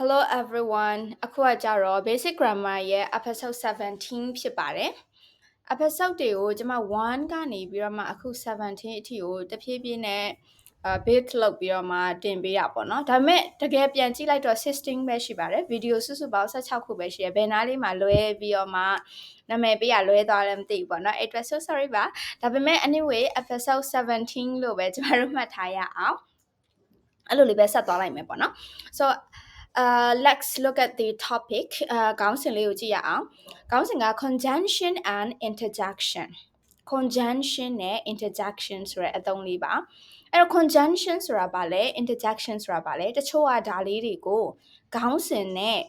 Hello everyone အခုကကြတော့ basic grammar ရဲ့ episode 17ဖြစ်ပါတယ် episode တွေကိုကျွန်မ1ကနေပြီးတော့မှအခု17အထိကိုတဖြည်းဖြည်းနဲ့အာ bit လုပ်ပြီးတော့မှတင်ပေးတာပေါ့နော်ဒါပေမဲ့တကယ်ပြန်ကြည့်လိုက်တော့16ပဲရှိပါတယ်ဗီဒီယိုစုစုပေါင်း16ခုပဲရှိရယ်ဘယ်နားလေးမှာလွဲပြီးတော့မှနာမည်ပေးရလွဲသွားလည်းမသိဘူးပေါ့နော်အဲ့အတွက် so sorry ပါဒါပေမဲ့ anyway episode 17လို့ပဲကျွန်တော်တို့မှတ်ထားရအောင်အဲ့လိုလေးပဲဆက်သွားလိုက်မယ်ပေါ့နော် so uh let's look at the topic uh ခေါင်းစဉ်လေးကိုကြည့်ရအောင်ခေါင်းစဉ်က conjunction and interjection conjunction နဲ့ interjection ဆိုတဲ့အသုံးလေးပါအဲ့တော့ conjunction ဆိုတာဗာလဲ interjection ဆိုတာဗာလဲတချို့ကဒါလေးတွေကိုခေါင်းစဉ်နဲ့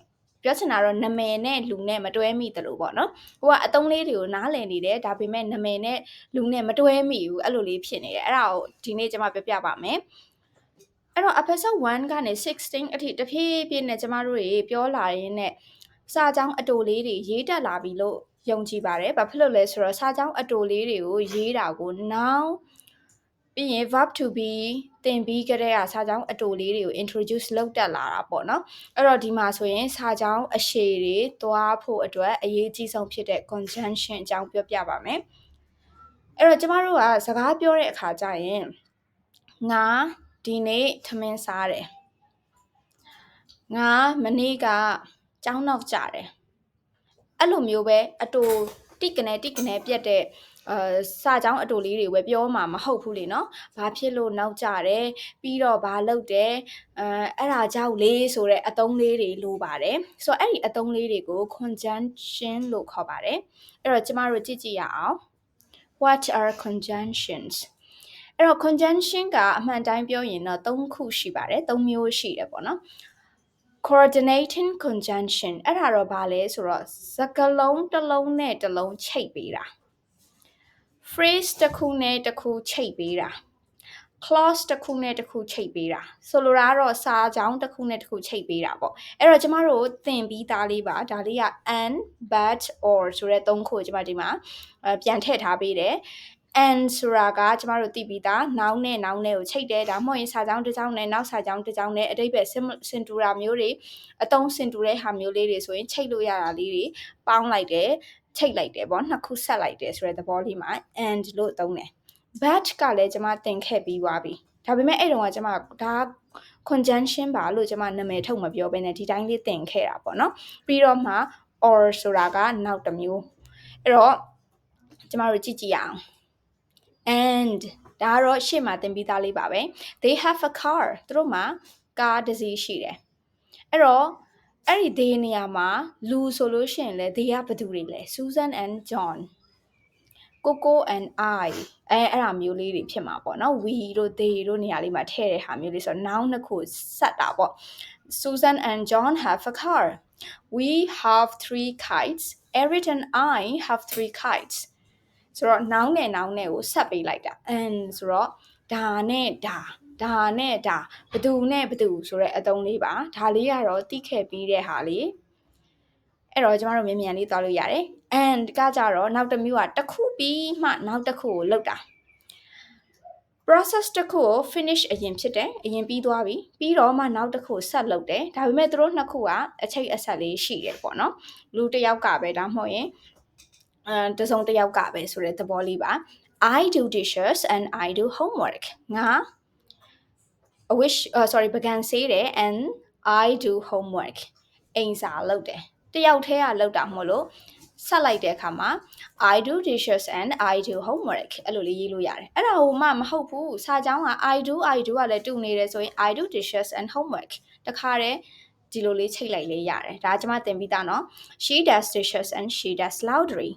ပြောချင်တာတော့နာမည်နဲ့လူနဲ့မတွဲမိတယ်လို့ပေါ့နော်။ဟိုကအသုံးလေးတွေကိုနားလည်နေတယ်ဒါပေမဲ့နာမည်နဲ့လူနဲ့မတွဲမိဘူးအဲ့လိုလေးဖြစ်နေတယ်။အဲ့ဒါကိုဒီနေ့ကျွန်မပြပြပါမယ်။ အဲ့တော့ episode 1ကနေ16အထိတဖြည်းဖြည်းနဲ့ကျမတို့တွေပြောလာရင်းနဲ့စာကြောင်းအတူလေးတွေရေးတက်လာပြီလို့ယုံကြည်ပါတယ်။ဘာဖြစ်လို့လဲဆိုတော့စာကြောင်းအတူလေးတွေကိုရေးတာကို now ပြီးရင် verb to be သင်ပြီးကြတဲ့စာကြောင်းအတူလေးတွေကို introduce လုပ်တက်လာတာပေါ့နော်အဲ့တော့ဒီမှာဆိုရင်စာကြောင်းအရှည်တွေသွားဖို့အတွက်အရေးကြီးဆုံးဖြစ်တဲ့ conjunction အကြောင်းပြောပြပါမယ်အဲ့တော့ကျမတို့ကစကားပြောတဲ့အခါကျရင်ငါ ဒီနေ့ထမင်းစားတယ်ငါမနေ့ကကြောင်းနောက်ကြတယ်အဲ့လိုမျိုးပဲအတူတိကနေတိကနေပြက်တဲ့အာစာကြောင်းအတူလေးတွေပဲပြောမှာမဟုတ်ဘူးလေနော်။ဘာဖြစ်လို့နောက်ကြတယ်ပြီးတော့ဘာလုပ်တယ်အဲအဲ့ဒါကြောင့်လေးဆိုတဲ့အသုံးလေးတွေလိုပါတယ်။ဆိုတော့အဲ့ဒီအသုံးလေးတွေကို conjunction လို့ခေါ်ပါတယ်။အဲ့တော့ကျမတို့ကြည့်ကြည့်ရအောင်။ What are conjunctions? အဲ့တော့ conjunction ကအမှန်တိုင်းပြောရင်တော့၃ခုရှိပါတယ်၃မျိုးရှိတယ်ပေါ့နော် coordinating conjunction အဲ့ဒါတော့ဘာလဲဆိုတော့စကားလုံးတစ်လုံးနဲ့တစ်လုံးချိတ်ပေးတာ phrase တစ်ခုနဲ့တစ်ခုချိတ်ပေးတာ clause တစ်ခုနဲ့တစ်ခုချိတ်ပေးတာဆိုလိုတာကတော့စာကြောင်းတစ်ခုနဲ့တစ်ခုချိတ်ပေးတာပေါ့အဲ့တော့ကျမတို့သင်ပြီးသားလေးပါဒါလေးက and but or ဆိုတဲ့သုံးခုကိုကျမဒီမှာပြန်ထည့်ထားပေးတယ် and ဆိုတာကကျမတို့သိပြီးသား noun နဲ့ noun နဲ့ကိုချိန်တယ်ဒါမှမဟုတ်ရင်စာကြောင်းတစ်ကြောင်းနဲ့နောက်စာကြောင်းတစ်ကြောင်းနဲ့အတိတ်ပဲစင်တူတာမျိုးတွေအတုံးစင်တူတဲ့ဟာမျိုးလေးတွေဆိုရင်ချိန်လို့ရတာလေးတွေပေါင်းလိုက်တယ်ချိတ်လိုက်တယ်ပေါ့နှစ်ခုဆက်လိုက်တယ်ဆိုတဲ့သဘောလေးမှာ and လို့သုံးတယ် but ကလည်းကျွန်မသင်ခဲ့ပြီးသွားပြီဒါပေမဲ့အဲ့တုန်းကကျွန်မဒါ conjunction ပါလို့ကျွန်မနာမည်ထုတ်မပြောဘဲနဲ့ဒီတိုင်းလေးသင်ခဲ့တာပေါ့နော်ပြီးတော့မှ or ဆိုတာကနောက်တစ်မျိုးအဲ့တော့ကျွန်မတို့ကြည့်ကြည့်ရအောင် and ဒါကတော့ရှေ့မှာသင်ပြီးသားလေးပါပဲ they have a car သူတို့မှာကားတစ်စီးရှိတယ်အဲ့တော့အဲ့ဒီ they နေရာမှာလူဆိုလို့ရှိရင်လေ they ကဘယ်သူတွေလဲ Susan and John Coco and I အဲအဲ့ဒါမျိုးလေးတွေဖြစ်မှာပေါ့နော် we တို့ they တို့နေရာလေးမှာထည့်တဲ့ဟာမျိုးလေးဆိုတော့ noun နှစ်ခုဆက်တာပေါ့ Susan and John have a car we have three kites Eric and I have three kites ဆိုတော့ noun နဲ့ noun နဲ့ကိုဆက်ပေးလိုက်တာ and ဆိုတော့ဒါနဲ့ဒါဒါနဲ့ဒါဘသူနဲ့ဘသူဆိုတဲ့အသုံးလေးပါဒါလေးကတော့တိခဲ့ပြီးတဲ့ဟာလေးအဲ့တော့ကျမတို့မြန်မြန်လေးသွားလို့ရတယ် and ကကြတော့နောက်တစ်မျိုးကတစ်ခုပြီးမှနောက်တစ်ခုကိုလောက်တာ process တစ်ခုကို finish အရင်ဖြစ်တယ်အရင်ပြီးသွားပြီပြီးတော့မှနောက်တစ်ခုဆက်လုပ်တယ်ဒါပေမဲ့သူတို့နှစ်ခုကအချိတ်အဆက်လေးရှိတယ်ပေါ့နော်လူတစ်ယောက်ကပဲဒါမှမဟုတ်ရင်အဲ တစုံတစ်ယောက်ကပဲဆိုတဲ့သဘောလေးပါ I do dishes and I do homework ငါ I wish uh, sorry ပကံဆေးတယ် and I do homework အိမ်စာလုပ်တယ်တယောက်တည်းကလုပ်တာမဟုတ်လို့ဆက်လိုက်တဲ့အခါမှာ I do dishes and I do homework အဲ့လိုလေးရေးလို့ရတယ်အဲ့ဒါဟိုမှမဟုတ်ဘူးစာကြောင်းက I do I do ကလည်းတူနေတယ်ဆိုရင် I do dishes and homework တခါတည်းဒီလိုလေးချိန်လိုက်လေးရတယ်ဒါကျွန်မသင်ပြီးသားเนาะ she does dishes and she does laundry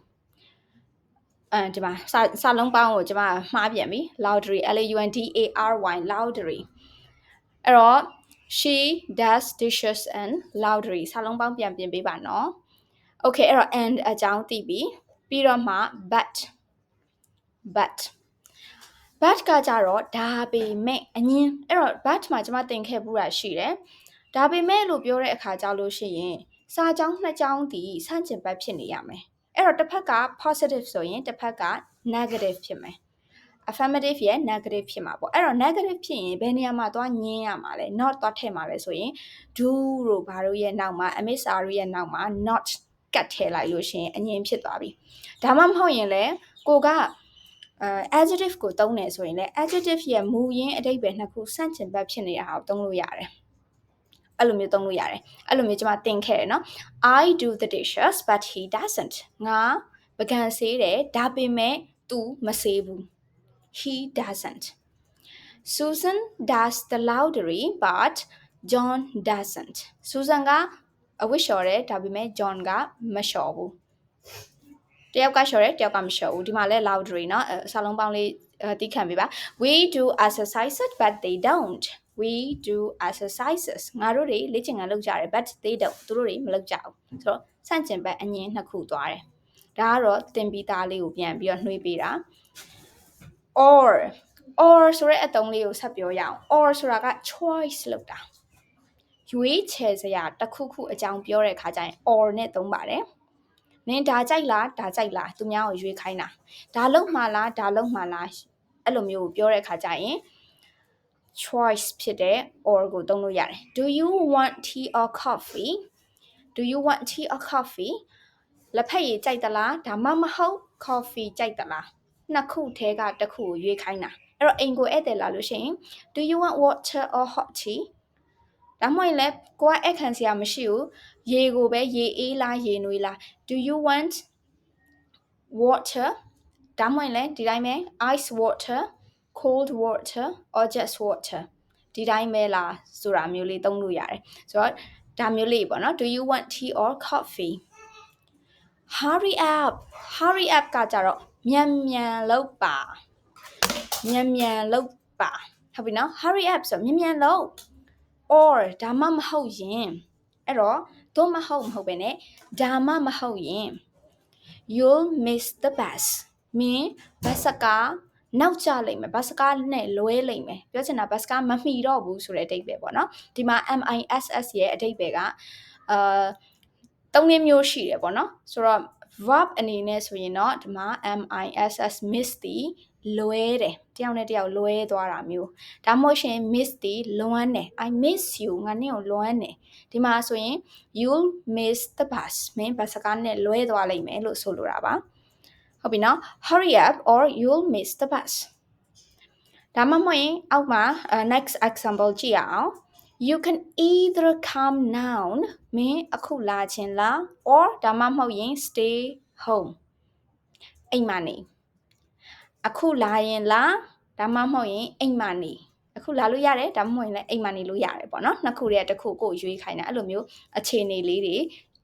အဲဒီမှာစာစာလုံးပေါင်းကိုကျွန်မမှားပြန်ပြီ laundry L A U N D A R Y laundry အဲ့တော့ she does dishes and laundry စာလုံးပေါင်းပြန်ပြင်ပေးပါနော် okay အဲ့တော့ and အကြောင်းသိပြီပြီးတော့မှ but but but ကကြတော့ဒါပေမဲ့အငင်းအဲ့တော့ but မှာကျွန်မသင်ခဲ့ဘူးတာရှိတယ်ဒါပေမဲ့လို့ပြောတဲ့အခါကြောက်လို့ရှိရင်စာကြောင်းနှစ်ကြောင်းတည်ဆန့်ကျင်ဘက်ဖြစ်နေရမယ် အဲ့တော့တစ်ဖက်က positive ဆိုရင်တစ်ဖက်က negative ဖြစ်မယ် affirmative ရဲ့ negative ဖြစ်မှာပေါ့အဲ့တော့ negative ဖြစ်ရင်ဘယ်နေရာမှာသွားညင်းရမှာလဲ not သွားထည့်မှာလဲဆိုရင် do တို့ဘာတို့ရဲ့နောက်မှာ msr ရဲ့နောက်မှာ not ကတ်ထည့်လိုက်လို့ရှိရင်အငင်းဖြစ်သွားပြီဒါမှမဟုတ်ရင်လည်းကိုကအဲ adjective ကိုသုံးတယ်ဆိုရင်လည်း adjective ရဲ့မူရင်းအဓိပ္ပာယ်နှစ်ခုဆန့်ကျင်ဘက်ဖြစ်နေတာကိုသုံးလို့ရတယ် အဲ့လိုမျိုးသုံးလို့ရတယ်အဲ့လိုမျိုးကျွန်မသင်ခဲ့တယ်နော် I do the dishes but he doesn't ငါပကံဆေးတယ်ဒါပေမဲ့ तू မဆေးဘူး he doesn't Susan does the laundry but John doesn't Susan ကအဝတ်လျှော်တယ်ဒါပေမဲ့ John ကမလျှော်ဘူးတယောက်ကလျှော်တယ်တယောက်ကမလျှော်ဘူးဒီမှာလဲ laundry เนาะအစာလုံးပေါင်းလေးတိခံပေးပါ we do exercises but they don't we do exercises ငါတို့တွေလေ့ကျင့်ခန်းလုပ်ကြတယ် but they don't သူတို့တွေမလုပ်ကြဘူးဆိုတော့စန့်ကျင်ဘက်အငင်းနှစ်ခုသွားတယ်ဒါကတော့တင်ပြီးသားလေးကိုပြန်ပြီးတော့နှွှေးပေးတာ or or ဆိုတဲ့အသုံးလေးကိုဆက်ပြောရအောင် or ဆိုတာက choice လို့တာရွေးချယ်စရာတစ်ခုခုအကြောင်းပြောတဲ့ခါကျရင် or နဲ့သုံးပါတယ်နင်ဒါကြိုက်လားဒါကြိုက်လားသူများကိုရွေးခိုင်းတာဒါလုံးမှလားဒါလုံးမှလားအဲ့လိုမျိုးကိုပြောတဲ့ခါကျရင် choice ဖြစ်တဲ့ or ကိုသုံးလို့ရတယ် do you want tea or coffee do you want tea or coffee လက်ဖက်ရည်ကြိုက်သလားဒါမှမဟုတ် coffee ကြိုက်သလားနှစ်ခုထဲကတစ်ခုကိုရွေးခိုင်းတာအဲ့တော့အိမ်ကိုဧည့်သည်လာလို့ရှိရင် do you want water or hot tea ဒါမှမဟုတ်လည်းကိုကအခန့်စရာမရှိဘူးရေကိုပဲရေအေးလားရေနွေးလား do you want water ဒါမှမဟုတ်လည်းဒီတိုင်းပဲ ice water cold water or just water ဒီတိုင်းပဲလားဆိုတာမျိုးလေးသုံးလို့ရတယ်ဆိုတော့ဒါမျိုးလေးပေါ့နော် do you want tea or coffee hurry up hurry up ကကြတော့မြန်မြန်လုပ်ပါမြန်မြန်လုပ်ပါဟုတ်ပြီနော် hurry up ဆိုမြန်မြန်လုပ် or ဒါမှမဟုတ်ရင်အဲ့တော့သို့မဟုတ်မဟုတ်ပဲねဒါမှမဟုတ်ရင် you'll miss the bus မင်းဘတ်စကား နောက်ကျလိမ့်မယ်ဘတ်စကားနဲ့လွဲလိမ့်မယ်ပြောချင်တာဘတ်စကားမမှီတော့ဘူးဆိုတဲ့အဓိပ္ပာယ်ပေါ့နော်ဒီမှာ MISS ရဲ့အဓိပ္ပာယ်ကအာသုံးနည်းမျိုးရှိတယ်ပေါ့နော်ဆိုတော့ verb အနေနဲ့ဆိုရင်တော့ဒီမှာ MISS miss တီလွဲတယ်တယောက်နဲ့တယောက်လွဲသွားတာမျိုးဒါမှမဟုတ်ရှင် miss တီလွမ်းတယ် I miss you ငါနဲ့ကိုလွမ်းတယ်ဒီမှာဆိုရင် you'll miss the bus မင်းဘတ်စကားနဲ့လွဲသွားလိမ့်မယ်လို့ဆိုလိုတာပါ ဟုတ်ပြီနော် hurry up or you'll miss the bus ဒါမှမဟုတ်ရင်အောက်မှာ next example ကြည့်ရအောင် you can either come now မင်းအခုလာခြင်းလား or ဒါမှမဟုတ်ရင် stay home အိမ်မှာနေအခုလာရင်လားဒါမှမဟုတ်ရင်အိမ်မှာနေအခုလာလို့ရတယ်ဒါမှမဟုတ်ရင်လည်းအိမ်မှာနေလို့ရတယ်ပေါ့နော်နှစ်ခုတည်းတစ်ခုကိုရွေးခိုင်းတာအဲ့လိုမျိုးအခြေအနေလေးတွေ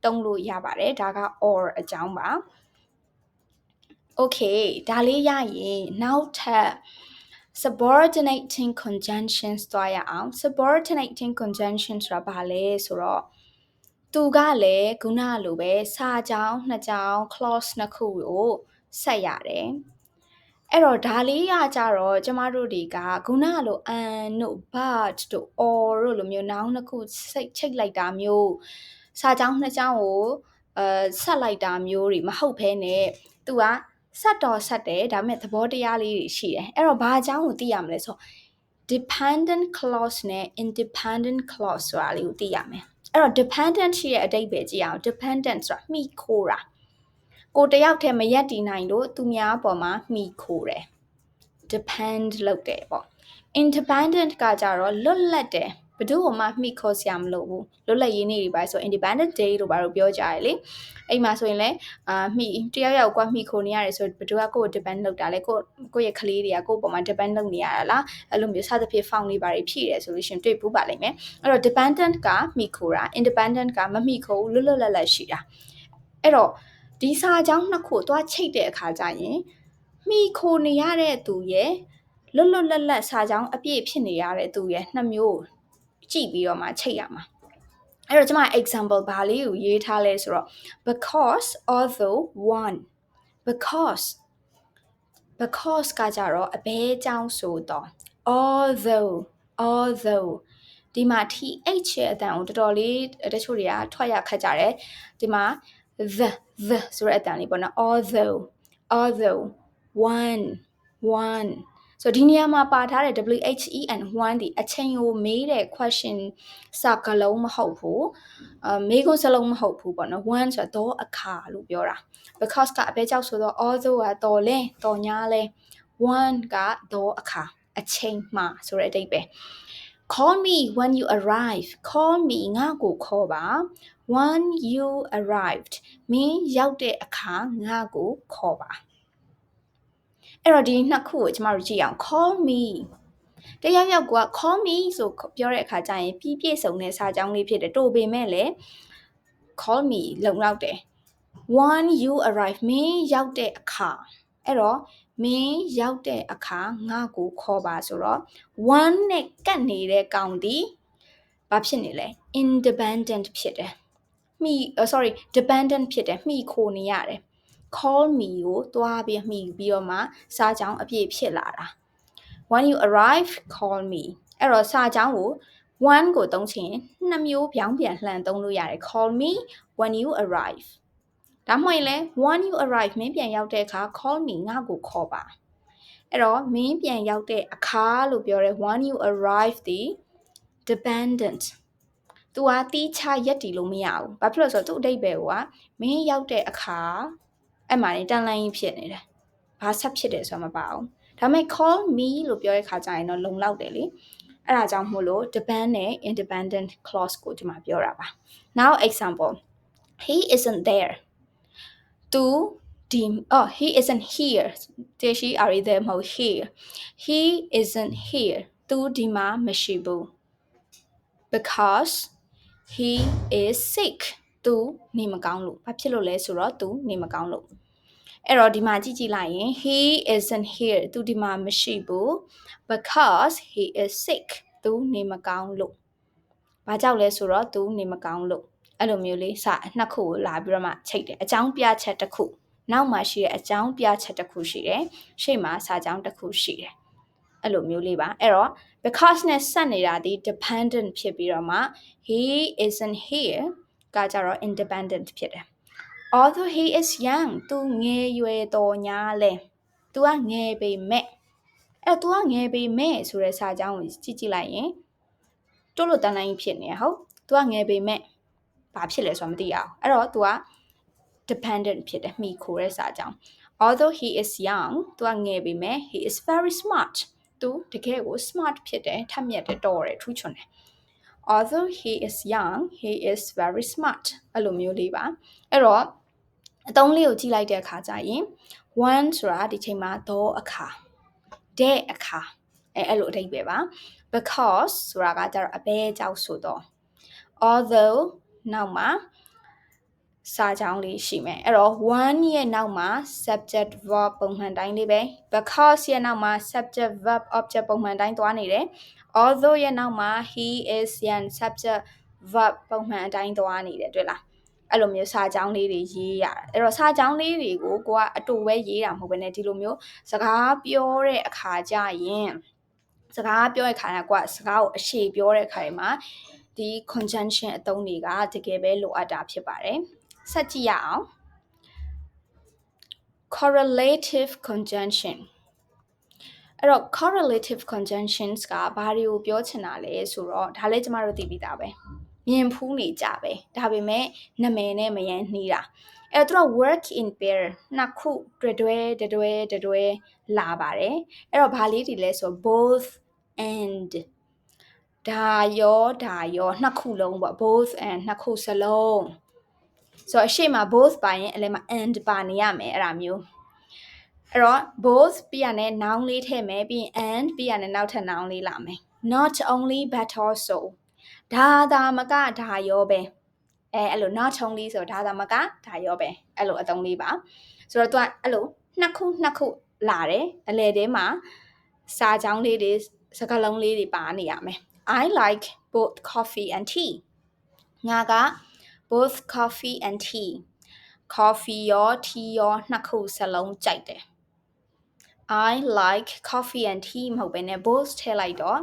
တုံးလို့ရပါတယ်ဒါက or အကြောင်းပါ okay ဒါလေးရရင်နောက်ထပ် subordinating conjunctions သွားရအောင် subordinating conjunction ဆိုတာဘာလဲဆိုတော့သူကလည်းခုနလိုပဲစာကြောင်းနှစ်ကြောင်း clause နှစ်ခုကိုဆက်ရတယ်အဲ့တော့ဒါလေးရကြတော့ကျမတို့တွေကခုနလို and တို့ but တို့ or တို့လိုမျိုး noun နှစ်ခုစိတ်ချိတ်လိုက်တာမျိုးစာကြောင်းနှစ်ကြောင်းကိုအဲဆက်လိုက်တာမျိုးတွေမဟုတ်ဘဲနဲ့သူက ဆက်တော်ဆက်တယ်ဒါပေမဲ့သဘောတရားလေးတွေရှိတယ်အဲ့တော့ဘာအကြောင်းကိုသိရမလဲဆို dependent clause နဲ့ independent clause ဆိုတာလေးကိုသိရမယ်အဲ့တော့ dependent ရှိရဲ့အတိတ်ပဲကြည့်အောင် dependent ဆိုတာမှီခိုတာကိုတယောက်တည်းမရက်တည်နိုင်လို့သူများအပေါ်မှာမှီခိုတယ် depend လုပ်တယ်ပေါ့ independent ကကြတော့လွတ်လပ်တယ် ဘယ်သူမှမှီခေါ်စရာမလိုဘူးလွတ်လပ်ရေးနေ့တွေပါဆို independent day လို့ပါတော့ပြောကြရလေအဲ့မှာဆိုရင်လည်းအာမှီတယောက်ယောက်ကမှီခိုနေရတယ်ဆိုဘယ်သူကကိုယ် depend လုပ်တာလဲကိုကိုရဲ့ကလေးတွေကကိုယ့်ပေါ်မှာ depend လုပ်နေရတာလားအဲ့လိုမျိုးစသဖြင့် found လေးပါဖြည့်တယ်ဆိုလို့ရှင်တွေ့ဘူးပါလိမ့်မယ်အဲ့တော့ dependent ကမှီခိုတာ independent ကမမှီခိုဘူးလွတ်လွတ်လပ်လပ်ရှိတာအဲ့တော့ဒီစာကြောင်းနှစ်ခုသွားချိတ်တဲ့အခါကျရင်မိခိုနေရတဲ့သူရဲ့လွတ်လွတ်လပ်လပ်စာကြောင်းအပြည့်ဖြစ်နေရတဲ့သူရဲ့နှစ်မျိုး ကြည့်ပြီးတော့မှချိတ်ရမှာအဲ့တော့ကျွန်မ example ဘာလေးကိုရေးထားလဲဆိုတော့ because although one because because ကကြတော့အဘဲအကြောင်းဆိုတော့ although although ဒီမှာ th ရဲ့အတန်ကိုတော်တော်လေးတချို့တွေကထွက်ရခက်ကြတယ်ဒီမှာ the the ဆိုတဲ့အတန်လေးပေါ့နော် although although one one ဆိုဒီနေရာမှာပါထားတဲ့ WHEN 1 ဒီအချိန်ကိုမေးတဲ့ question စကားလုံးမဟုတ်ဘူးအမေးခွန်းစလုံးမဟုတ်ဘူးပေါ့နော်1ဆိုတော့အခါလို့ပြောတာ because ကအပဲကြောက်ဆိုတော့ although ကတော်လဲတော်ညာလဲ1ကတော့အခါအချိန်မှာဆိုတဲ့အတိတ်ပဲ call me when you arrive call me ငါ့ကိုခေါ်ပါ when you arrived မင်းရောက်တဲ့အခါငါ့ကိုခေါ်ပါ အဲ့တော့ဒီနှစ်ခုကိုကျမတို့ကြည့်အောင် call me တယောက်ယောက်က call me ဆိုပြောတဲ့အခါကျရင်ပြည့်ပြည့်စုံတဲ့စာကြောင်းလေးဖြစ်တယ်တိုပေမဲ့လည်း call me လုံလောက်တယ် when you arrive မင်းရောက်တဲ့အခါအဲ့တော့မင်းရောက်တဲ့အခါငါ့ကိုခေါ်ပါဆိုတော့ one နဲ့ကတ်နေတဲ့ကောင်ဒီဘာဖြစ်နေလဲ independent ဖြစ်တယ်မိ sorry dependent ဖြစ်တယ်မိခိုနေရတယ် call me ကိုတွားပြီးမိပြီးတော့မှစာကြောင်းအပြည့်ဖြစ်လာတာ when you arrive call me အဲ့တော့စာကြောင်းကို one ကိုသုံးချင်နှစ်မျိုးပြောင်းပြန်လှန်သုံးလို့ရတယ် call me when you arrive ဒါမှမဟုတ်လဲ when you arrive မင်းပြန်ရောက်တဲ့အခါ call me ငါ့ကိုခေါ်ပါအဲ့တော့မင်းပြန်ရောက်တဲ့အခါလို့ပြောရဲ when you arrive ဒီ dependent သူကတီးခြားရက်တီလို့မရဘူးဘာဖြစ်လို့ဆိုတော့သူ့အတိတ်ပဲကမင်းရောက်တဲ့အခါ အဲ့မှာနေတန်လိုင်းဖြစ်နေတယ်ဘာဆက်ဖြစ်တယ်ဆိုတာမပါဘူးဒါပေမဲ့ call me လို့ပြောတဲ့ခါကျရင်တော့လုံလောက်တယ်လေအဲ့ဒါကြောင့်မို့လို့ depend နဲ့ independent clause ကိုဒီမှာပြောတာပါ now example he isn't there သူဒီ oh he isn't here တရှိ are there မဟုတ် here he isn't here သူဒီမှာမရှိဘူး because he is sick သူနေမကောင်းလို့ဘာဖြစ်လို့လဲဆိုတော့သူနေမကောင်းလို့အဲ့တော့ဒီမှာကြည့်ကြည့်လိုက်ရင် he isn't here သူဒီမှာမရှိဘူး because he is sick သူနေမကောင်းလို့ဘာကြောင့်လဲဆိုတော့သူနေမကောင်းလို့အဲ့လိုမျိုးလေးစနှစ်ခုကိုလာပြီးတော့မှချိန်တယ်အကြောင်းပြချက်တစ်ခုနောက်မှာရှိတဲ့အကြောင်းပြချက်တစ်ခုရှိတယ်ရှေ့မှာစာကြောင်းတစ်ခုရှိတယ်အဲ့လိုမျိုးလေးပါအဲ့တော့ because နဲ့ဆက်နေတာဒီ dependent ဖြစ်ပြီးတော့မှ he isn't here ကကြတော့ independent ဖြစ်တယ် although he is young သူငယ်ရွယ်တော်ညာလဲသူကငယ်ပေမဲ့အဲ့သူကငယ်ပေမဲ့ဆိုတဲ့စာကြောင်းကိုကြည့်ကြည့်လိုက်ရင်တိုးလို့တန်းတိုင်းဖြစ်နေဟုတ်သူကငယ်ပေမဲ့ဘာဖြစ်လဲဆိုတာမသိရအောင်အဲ့တော့ तू က dependent ဖြစ်တယ်မိခိုတဲ့စာကြောင်း although he is young သူကငယ်ပေမဲ့ he is very smart သူတကယ်ကို smart ဖြစ်တယ်ထက်မြက်တယ်တော်တယ်ထူးချွန်တယ် although he is young he is very smart အဲ့လိုမျိုးလေးပါအဲ့တော့အသုံးလေးကိုကြည့်လိုက်တဲ့အခါကျရင် one ဆိုတာဒီချိန်မှာတော့အခါတဲ့အခါအဲအဲ့လိုအဓိပ္ပာယ်ပါ because ဆိုတာကကြတော့အဘဲကြောက်ဆိုတော့ although နောက်မှာ စာကြောင်းလေးရှိမယ်အဲ့တော့ one ရဲ့နောက်မှာ subject verb ပုံမှန်တိုင်းလေးပဲ because ရဲ့နောက်မှာ subject verb object ပုံမှန်တိုင်းသွားနေတယ် although ရဲ့နောက်မှာ he is yan subject verb ပုံမှန်အတိုင်းသွားနေတယ်တွေ့လားအဲ့လိုမျိုးစာကြောင်းလေးတွေရေးရတယ်အဲ့တော့စာကြောင်းလေးတွေကိုကိုကအတူပဲရေးတာမဟုတ်ဘဲねဒီလိုမျိုးစကားပြောတဲ့အခါကျရင်စကားပြောတဲ့အခါကကိုကစကားကိုအရှိပြောတဲ့အခါမှာဒီ conjunction အသုံးတွေကတကယ်ပဲလိုအပ်တာဖြစ်ပါတယ် ဆက်ကြည့်ရအောင် correlative conjunction အဲ့တော့ correlative conjunctions ကဘာတွေကိုပြောချင်တာလဲဆိုတော့ဒါလည်းကျမတို့သိပြီးသားပဲမြင်ဖူးနေကြပဲဒါပေမဲ့နာမည်နဲ့မယမ်းနှီးတာအဲ့တော့ work in pair နှစ်ခုတွဲတွဲတွဲတွဲလာပါတယ်အဲ့တော့ဘာလေးတွေလဲဆို both and ဒါရောဒါရောနှစ်ခုလုံးပေါ့ both and နှစ်ခုစလုံး ဆိုတော့အရှိမ both ပါရင်အလဲမှာ and ပါနေရမယ်အဲ့ဒါမျိုးအဲ့တော့ both ပြီးရတဲ့ noun လေးထည့်မယ်ပြီးရင် and ပြီးရတဲ့နောက်ထပ် noun လေးလာမယ် not only but also ဒါသာမကဒါရောပဲအဲအဲ့လို not only ဆိုဒါသာမကဒါရောပဲအဲ့လိုအသုံးလေးပါဆိုတော့သူကအဲ့လိုနှစ်ခုနှစ်ခုလာတယ်အလဲတဲမှာစာကြောင်းလေးတွေစကားလုံးလေးတွေပါနေရမယ် I like both coffee and tea ငါက both coffee and tea coffee ရော tea ရောနှစ်ခုစလုံးကြိုက်တယ် I like coffee and tea မဟုတ်ဘဲね both ထည့်လိုက်တော့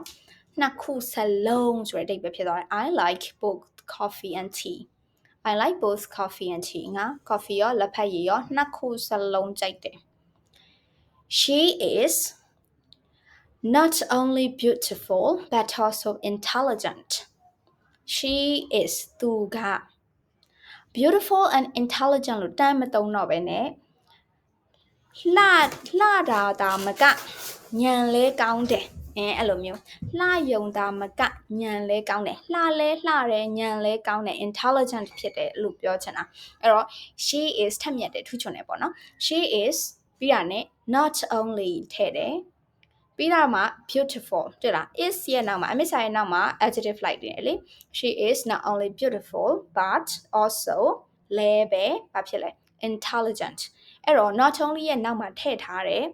နှစ်ခုစလုံးဆိုတဲ့အဓိပ္ပာယ်ဖြစ်သွားတယ် I like both coffee and tea I like both coffee and tea ငါ coffee ရောလက်ဖက်ရည်ရောနှစ်ခုစလုံးကြိုက်တယ် she is not only beautiful but also intelligent she is သူက beautiful and intelligent လို့တမ်းမသုံးတော့ပဲねလှလှတာဒါမကညံလဲကောင်းတယ်အဲအဲ့လိုမျိုးလှယုံတာမကညံလဲကောင်းတယ်လှလဲလှတယ်ညံလဲကောင်းတယ် intelligent ဖြစ်တယ်လို့ပြောချင်တာအဲ့တော့ she is ထက်မြက်တယ်ထူးချွန်တယ်ပေါ့နော် she is ပြီးတာနဲ့ not only ထည့်တယ် ပြီးတော့မှ beautiful တွေ့လား is ရဲ့နောက်မှာအမစ်စာရဲ့နောက်မှာ adjective လိုက်တယ်လေ she is not only beautiful but also လဲပဲဘာဖြစ်လဲ intelligent အဲ့တော့ not only ရဲ့နောက်မှာထည့်ထားတယ်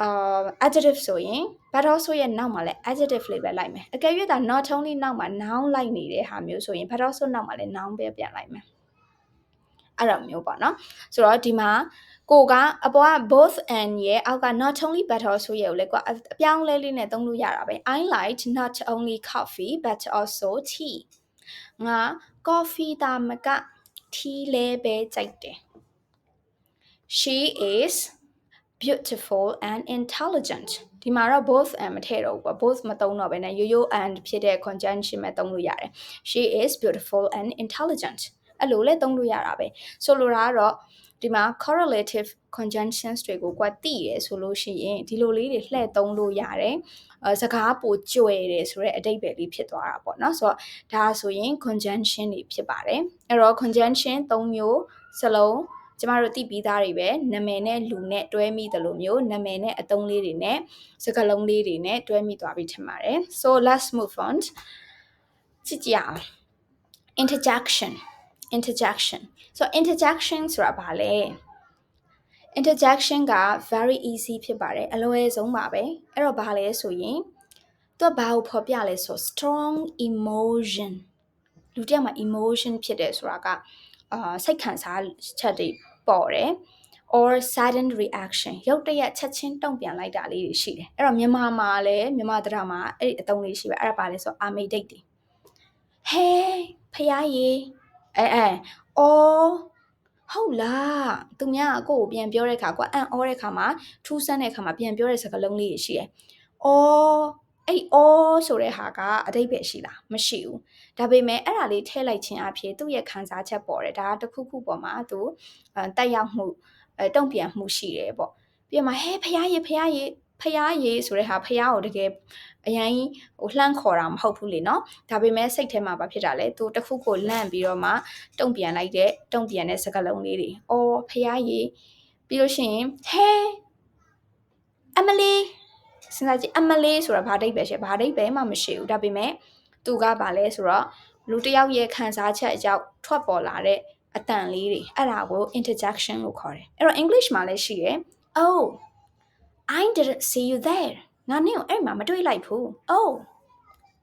အာ adjective ဆိုရင် but also ရဲ့နောက်မှာလည်း adjective လေးပဲလိုက်မယ်အကယ်၍ဒါ not only နောက်မှာ noun လိုက်နေတဲ့ဟာမျိုးဆိုရင် but also နောက်မှာလည်း noun ပဲပြန်လိုက်မယ်အဲ့လိုမျိုးပေါ့နော်ဆိုတော့ဒီမှာ ကိုကအပေါ်က both and ရဲ့အောက်က not only but also ရဲ့ကိုလည်းကွာအပြောင်းလဲလေးနဲ့သုံးလို့ရတာပဲ I like not only coffee but also tea ငါ coffee တာမက tea လဲပဲကြိုက်တယ် she is beautiful and intelligent ဒီမှာတော့ both and မထည့်တော့ဘူးပေါ့ both မသုံးတော့ဘဲနဲ့ရိုးရိုး and ဖြစ်တဲ့ conjunction ပဲသုံးလို့ရတယ် she is beautiful and intelligent အဲ့လိုလဲသုံးလို့ရတာပဲဆိုလိုတာကတော့ ဒီမှာ correlative conjunctions တွေကိုကွာသိရဆိုလို့ရှိရင်ဒီလိုလေးတွေလှည့်သုံးလို့ရတယ်အဲစကားပိုကြွယ်တယ်ဆိုတော့အတိတ်ပဲလေးဖြစ်သွားတာပေါ့နော်ဆိုတော့ဒါဆိုရင် conjunction တွေဖြစ်ပါတယ်အဲ့တော့ conjunction ၃မျိုးစလုံးကျမတို့သိပြီးသားတွေပဲနာမည်နဲ့လူနဲ့တွဲမိတယ်လို့မျိုးနာမည်နဲ့အသုံးလေးတွေနဲ့စကားလုံးလေးတွေနဲ့တွဲမိသွားပြီထင်ပါတယ် so let's move on ကြည့်ကြအောင် interjection interjection so interjection ဆိုတာဘာလဲ interjection က very easy ဖြစ်ပါတယ်အလွယ်ဆုံးပါပဲအဲ့တော့ဘာလဲဆိုရင်သူကဘာကိုဖော်ပြလဲဆို strong emotion လူတစ်ယောက်မှာ emotion ဖြစ်တယ်ဆိုတာကအာစိတ်ခံစားချက်တွေပေါ်တယ် or sudden reaction ရုတ်တရက်ချက်ချင်းတုံ့ပြန်လိုက်တာလေးတွေရှိတယ်အဲ့တော့မြန်မာမှာလည်းမြန်မာတရားမှာအဲ့ဒီအသုံးလေးရှိပဲအဲ့ဒါပါလဲဆိုအာမေဒိတ်တွေဟဲဖះရေ အဲအဲအော်ဟုတ်လားသူများကိုကိုပြန်ပြောတဲ့ခါကွာအံ့ဩတဲ့ခါမှာထူးဆန်းတဲ့ခါမှာပြန်ပြောတဲ့စကားလုံးလေးရှိတယ်။အော်အဲ့အော်ဆိုတဲ့ဟာကအတိတ်ပဲရှိလားမရှိဘူး။ဒါပေမဲ့အဲ့ဒါလေးထည့်လိုက်ခြင်းအဖြစ်သူ့ရဲ့ခံစားချက်ပေါ်တယ်ဒါကတစ်ခုခုပေါ်မှာသူတက်ရောက်မှုအဲတုံ့ပြန်မှုရှိတယ်ပေါ့။ပြီးမှဟဲဖះရေဖះရေ ဖះရေဆိုတဲ့ဟာဖះကိုတကယ်အရင်ဟိုလှမ်းခေါ်တာမဟုတ်ဘူးလေနော်ဒါပေမဲ့စိတ်ထဲမှာဘာဖြစ်တာလဲသူတစ်ခုကိုလန့်ပြီးတော့မှတုံ့ပြန်လိုက်တဲ့တုံ့ပြန်တဲ့စကားလုံးလေးတွေအော်ဖះရေပြီးလို့ရှိရင်ဟဲအမလီစဉ်းစားကြည့်အမလီဆိုတာဘာဒိတ်ပဲရှိဘာဒိတ်ပဲမှမရှိဘူးဒါပေမဲ့သူကဘာလဲဆိုတော့လူတစ်ယောက်ရဲ့ခံစားချက်အကြောင်းထွက်ပေါ်လာတဲ့အတန်လေးတွေအဲ့ဒါကို interjection လို့ခေါ်တယ်အဲ့တော့ English မှာလည်းရှိတယ် oh I didn't see you there ငါနင့်ကိုအဲ့မှာမတွေ့လိုက်ဘူး oh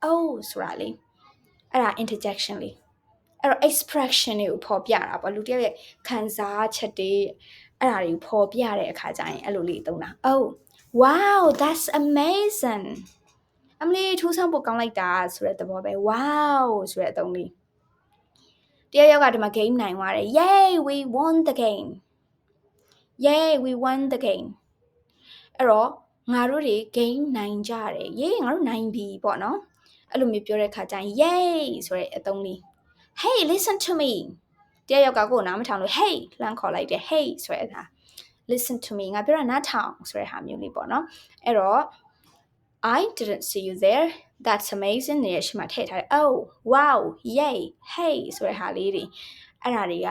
oh ဆိုတာလေအဲ့ဒါ interjection လေးအဲ့တော့ expression တွေကိုဖော်ပြတာပေါ့လူတယောက်ရဲ့ခံစားချက်တွေအဲ့ဒါတွေကိုဖော်ပြတဲ့အခါကျရင်အဲ့လိုလေးသုံးတာ oh wow that's amazing အမလေးထူးဆန်းဖို့ကောင်းလိုက်တာဆိုတဲ့သဘောပဲ wow ဆိုတဲ့အသုံးလေးတယောက်ယောက်ကဒီမှာ game နိုင်သွားတယ် yay we won the game yay we won the game အဲ့တော့ငါတို့တွေ game နိုင်ကြတယ်။ yay ငါတို့နိုင်ပြီပေါ့နော်။အဲ့လိုမျိုးပြောတဲ့ခါကျရင် yay ဆိုတဲ့အသုံးလေး hey listen to me တရားယောက်ကကိုနားမထောင်လို့ hey လှမ်းခေါ်လိုက်တယ် hey ဆိုရတာ listen to me ငါပြောတာနားထောင်ဆိုတဲ့ဟာမျိုးလေးပေါ့နော်။အဲ့တော့ I didn't see you there that's amazing နေရာရှိမှထည့်ထားတယ် oh wow yay hey ဆိုတဲ့ဟာလေးတွေအဲ့ဒါတွေက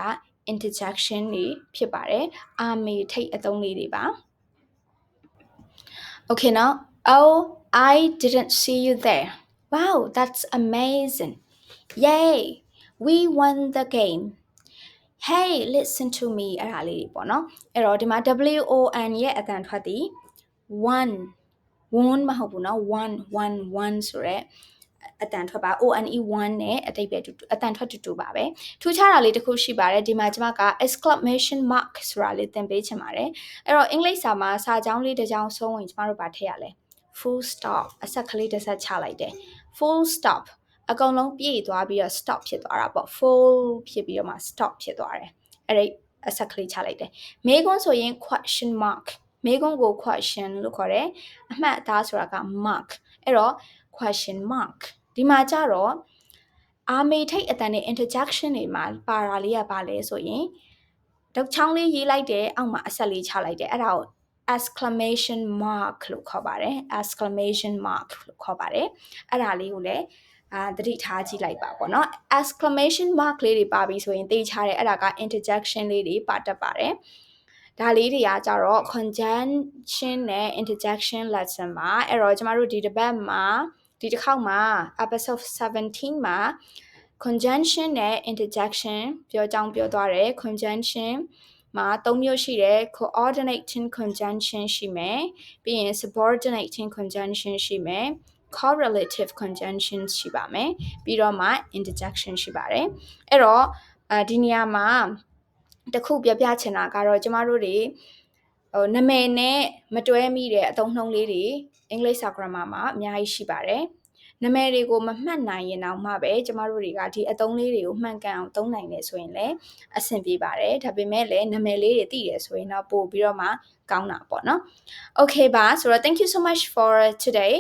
interjection တွေဖြစ်ပါတယ်အာမေထိတ်အသုံးလေးတွေပါ Okay, now, oh, I didn't see you there. Wow, that's amazing. Yay, we won the game. Hey, listen to me အဲ့ဒါလေးတွေပေါ့နော်အဲ့တော့ဒီမှာ W O N ရဲ့အတန်ထွက်သည် one one မဟုတ်ဘူးနော် one one one ဆိုရက် အတန်ထွက်ပါ ONE 1 နဲ့အတိတ်ပဲတူအတန်ထွက်တူတူပါပဲထူးခြားတာလေးတစ်ခုရှိပါတယ်ဒီမှာကျွန်မက exclamation mark ဆိုတာလေးသင်ပေးချင်ပါတယ်အဲ့တော့အင်္ဂလိပ်စာမှာစာကြောင်းလေးတစ်ကြောင်းဆုံးဝင်ကျွန်မတို့ဗာထည့်ရလဲ full stop အဆက်ကလေးတစ်ဆက်ချလိုက်တယ် full stop အကုန်လုံးပြည့်သွားပြီးတော့ stop ဖြစ်သွားတာပေါ့ full ဖြစ်ပြီးတော့မှ stop ဖြစ်သွားတယ်အဲ့ဒီအဆက်ကလေးချလိုက်တယ်မေးခွန်းဆိုရင် question mark မေးခွန်းကို question လို့ခေါ်တယ်အမှတ်အသားဆိုတာက mark အဲ့တော့ question mark ဒီမှာကြတော့အာမေထိတ်အတန်နဲ့ interjection တွေမှာပါတာလေးကပါလဲဆိုရင်တောက်ချောင်းလေးရေးလိုက်တယ်အောက်မှာအဆက်လေးချလိုက်တယ်အဲ့ဒါကို exclamation mark လို့ခေါ်ပါတယ် exclamation mark လို့ခေါ်ပါတယ်အဲ့ဒါလေးကိုလည်းအာသတိထားကြည့်လိုက်ပါပေါ့နော် exclamation mark လေးတွေပါပြီဆိုရင်သိချတယ်အဲ့ဒါက interjection လေးတွေပါတတ်ပါတယ်ဒါလေးတွေကကြတော့ conjunction နဲ့ interjection lesson မှာအဲ့တော့ကျမတို့ဒီတစ်ပတ်မှာ ဒီတစ်ခေါက်မှာ episode 17မှာ conjunction နဲ့ interjection ပြောကြောင်းပြောသွားတယ် conjunction မှာ၃မျိုးရှိတယ် coordinating conjunction ရှိမယ်ပြီးရင် subordinating conjunction ရှိမယ် correlative conjunction ရှိပါမယ်ပြီးတော့မှ interjection ရှိပါတယ်အဲ့တော့အဲဒီနေရာမှာတစ်ခုပြပြချင်တာကတော့ကျမတို့တွေဟိုနာမည်နဲ့မတွဲမိတဲ့အသုံးနှုန်းလေးတွေ အင်္ဂလိပ်စာ grammar မှာအများကြီးရှိပါတယ်နာမည်တွေကိုမမှတ်နိုင်ရင်တော့မှပဲကျမတို့တွေကဒီအသုံးလေးတွေကိုမှန်ကန်အောင်သုံးနိုင်တယ်ဆိုရင်လည်းအဆင်ပြေပါတယ်ဒါပေမဲ့လည်းနာမည်လေးတွေသိတယ်ဆိုရင်တော့ပို့ပြီးတော့မှကောင်းတာပေါ့နော် Okay ပါဆိုတော့ thank you so much for today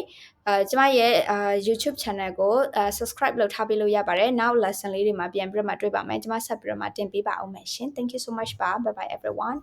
အဲကျမရဲ့အာ YouTube channel ကိုအဲ subscribe လုပ်ထားပေးလို့ရပါတယ်နောက် lesson လေးတွေမှာပြန်ပြီးတော့မှတွေ့ပါမယ်ကျမဆက်ပြီးတော့မှတင်ပေးပါအောင်မယ်ရှင် thank you so much ပါ bye bye everyone